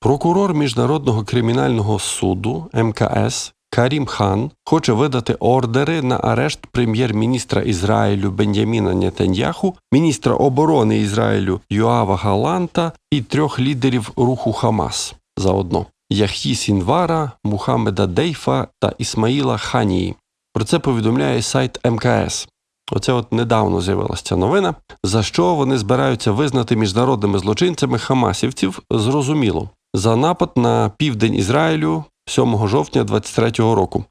Прокурор Міжнародного кримінального суду МКС Карім Хан хоче видати ордери на арешт прем'єр-міністра Ізраїлю Беняміна Нетаньяху, міністра оборони Ізраїлю Йоава Галанта і трьох лідерів руху Хамас заодно Яхі Сінвара, Мухаммеда Дейфа та Ісмаїла Ханії. Про це повідомляє сайт МКС. Оце от недавно з'явилася новина. За що вони збираються визнати міжнародними злочинцями хамасівців, зрозуміло. За напад на південь Ізраїлю 7 жовтня 23-го року.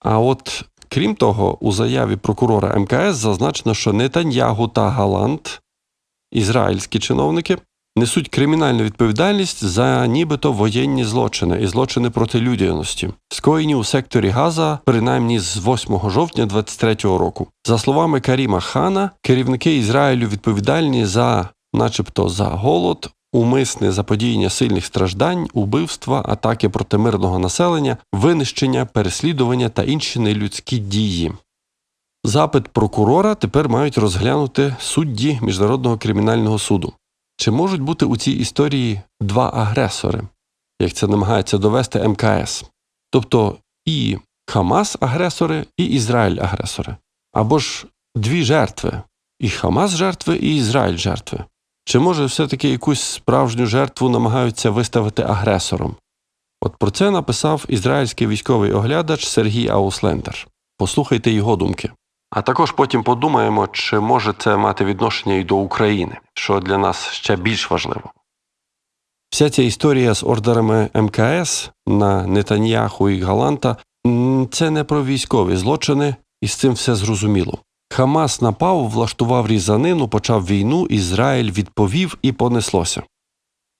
А от крім того, у заяві прокурора МКС зазначено, що Нетаньягу та Галант, ізраїльські чиновники, несуть кримінальну відповідальність за нібито воєнні злочини і злочини проти людяності, скоєні у секторі Газа, принаймні з 8 жовтня 23-го року. За словами Каріма Хана, керівники Ізраїлю відповідальні за, начебто, за голод, умисне заподіяння сильних страждань, убивства, атаки проти мирного населення, винищення, переслідування та інші нелюдські дії. Запит прокурора тепер мають розглянути судді Міжнародного кримінального суду. Чи можуть бути у цій історії два агресори, як це намагається довести МКС? Тобто і Хамас агресори, і Ізраїль агресори, або ж дві жертви і Хамас жертви, і Ізраїль жертви. Чи може все-таки якусь справжню жертву намагаються виставити агресором? От про це написав ізраїльський військовий оглядач Сергій Ауслендер. Послухайте його думки. А також потім подумаємо, чи може це мати відношення і до України, що для нас ще більш важливо. Вся ця історія з ордерами МКС на Нетаньяху і Галанта це не про військові злочини, і з цим все зрозуміло. Хамас напав, влаштував різанину, почав війну, Ізраїль відповів і понеслося.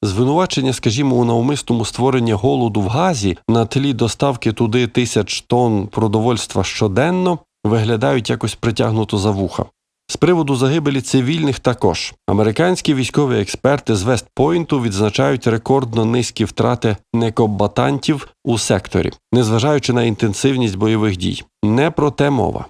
Звинувачення, скажімо, у навмисному створенні голоду в Газі на тлі доставки туди тисяч тонн продовольства щоденно виглядають якось притягнуто за вуха. З приводу загибелі цивільних також американські військові експерти з Вестпойнту відзначають рекордно низькі втрати некомбатантів у секторі, незважаючи на інтенсивність бойових дій. Не про те мова.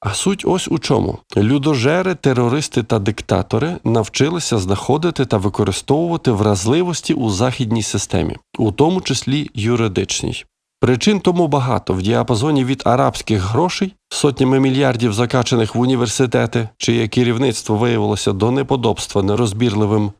А суть ось у чому: людожери, терористи та диктатори навчилися знаходити та використовувати вразливості у західній системі, у тому числі юридичній. Причин тому багато в діапазоні від арабських грошей, сотнями мільярдів закачаних в університети, чиє керівництво виявилося до неподобства нерозбірливим,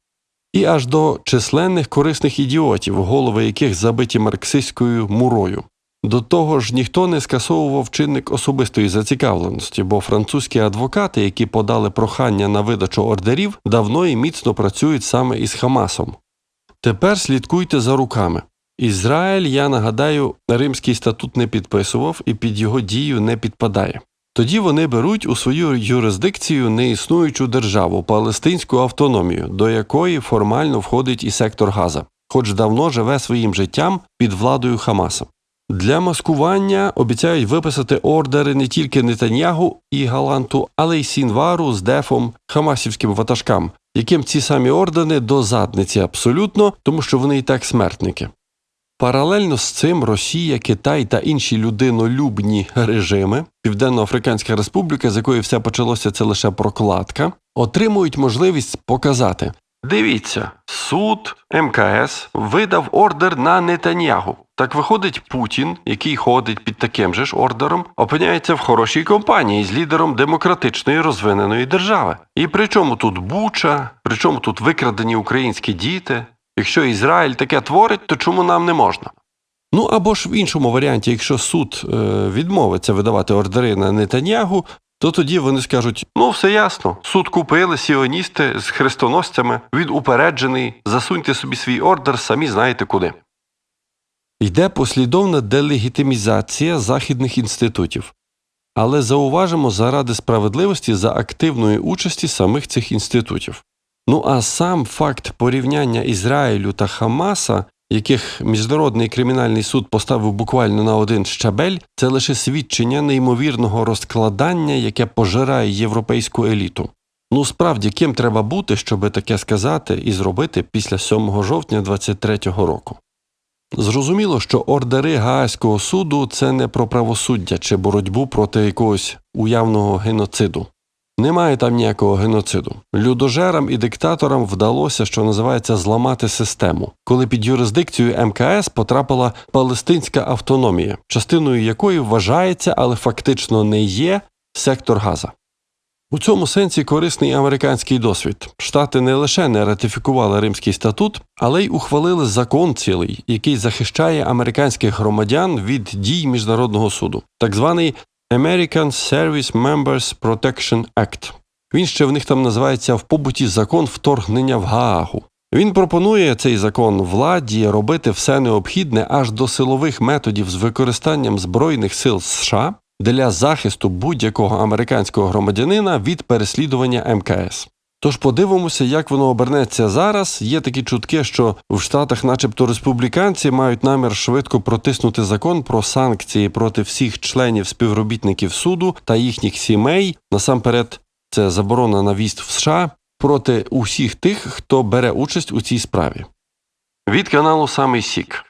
і аж до численних корисних ідіотів, голови яких забиті марксистською мурою. До того ж, ніхто не скасовував чинник особистої зацікавленості, бо французькі адвокати, які подали прохання на видачу ордерів, давно і міцно працюють саме із Хамасом. Тепер слідкуйте за руками. Ізраїль, я нагадаю, Римський статут не підписував і під його дію не підпадає. Тоді вони беруть у свою юрисдикцію неіснуючу державу палестинську автономію, до якої формально входить і сектор Газа, хоч давно живе своїм життям під владою Хамаса. Для маскування обіцяють виписати ордери не тільки Нетаньягу і Галанту, але й Сінвару з Дефом, хамасівським ватажкам, яким ці самі ордени до задниці абсолютно, тому що вони і так смертники. Паралельно з цим Росія, Китай та інші людинолюбні режими, Південно-Африканська Республіка, з якої все почалося, це лише прокладка, отримують можливість показати. Дивіться, суд МКС видав ордер на Нетаньягу. Так виходить, Путін, який ходить під таким же ж ордером, опиняється в хорошій компанії з лідером демократичної розвиненої держави. І при чому тут Буча, при чому тут викрадені українські діти? Якщо Ізраїль таке творить, то чому нам не можна? Ну або ж в іншому варіанті, якщо суд е, відмовиться видавати ордери на Нетаньягу, то тоді вони скажуть: ну все ясно, суд купили сіоністи з хрестоносцями, він упереджений, засуньте собі свій ордер, самі знаєте куди. Йде послідовна делегітимізація західних інститутів. Але зауважимо заради справедливості за активної участі самих цих інститутів. Ну а сам факт порівняння Ізраїлю та Хамаса, яких Міжнародний кримінальний суд поставив буквально на один щабель, це лише свідчення неймовірного розкладання, яке пожирає європейську еліту. Ну справді, ким треба бути, щоб таке сказати і зробити після 7 жовтня 23-го року. Зрозуміло, що ордери Гаазького суду це не про правосуддя чи боротьбу проти якогось уявного геноциду. Немає там ніякого геноциду. Людожерам і диктаторам вдалося, що називається, зламати систему, коли під юрисдикцію МКС потрапила палестинська автономія, частиною якої вважається, але фактично не є сектор Газа. У цьому сенсі корисний американський досвід. Штати не лише не ратифікували Римський статут, але й ухвалили закон цілий, який захищає американських громадян від дій міжнародного суду, так званий American Service Members Protection Act. Він ще в них там називається в побуті закон вторгнення в Гаагу. Він пропонує цей закон владі робити все необхідне аж до силових методів з використанням збройних сил США для захисту будь-якого американського громадянина від переслідування МКС. Тож подивимося, як воно обернеться зараз. Є такі чутки, що в Штатах, начебто, республіканці мають намір швидко протиснути закон про санкції проти всіх членів співробітників суду та їхніх сімей. Насамперед, це заборона на в'їзд в США проти усіх тих, хто бере участь у цій справі. Від каналу Самий Сік.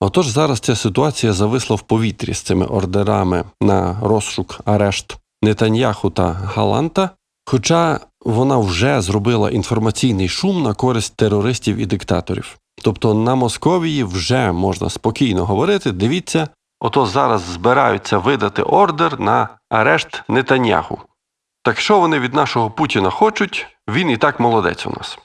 Отож зараз ця ситуація зависла в повітрі з цими ордерами на розшук, арешт Нетаньяху та Галанта, хоча вона вже зробила інформаційний шум на користь терористів і диктаторів. Тобто на Московії вже можна спокійно говорити, дивіться, ото зараз збираються видати ордер на арешт Нетаньяху. Так що вони від нашого Путіна хочуть, він і так молодець у нас.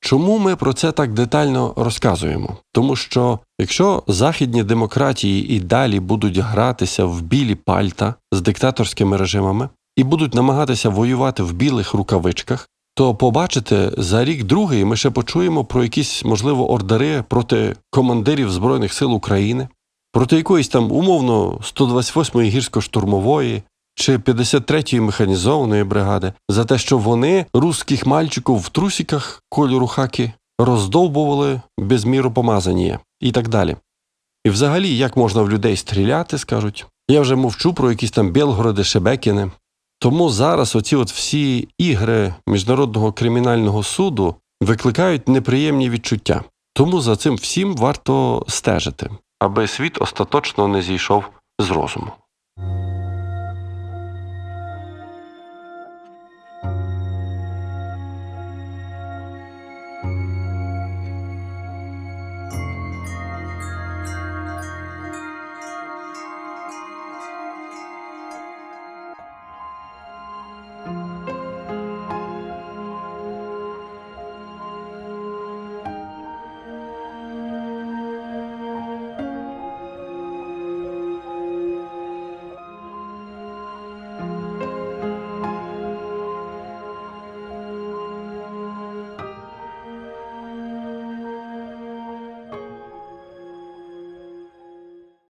Чому ми про це так детально розказуємо? Тому що якщо західні демократії і далі будуть гратися в білі пальта з диктаторськими режимами і будуть намагатися воювати в білих рукавичках, то побачите, за рік другий ми ще почуємо про якісь, можливо, ордери проти командирів Збройних сил України, проти якоїсь там умовно 128-ї гірсько-штурмової чи 53-ї механізованої бригади за те, що вони русських мальчиків в трусіках кольору хаки роздовбували без міру помазання і так далі. І взагалі, як можна в людей стріляти, скажуть. Я вже мовчу про якісь там Білгороди, Шебекіни. Тому зараз оці от всі ігри Міжнародного кримінального суду викликають неприємні відчуття. Тому за цим всім варто стежити, аби світ остаточно не зійшов з розуму.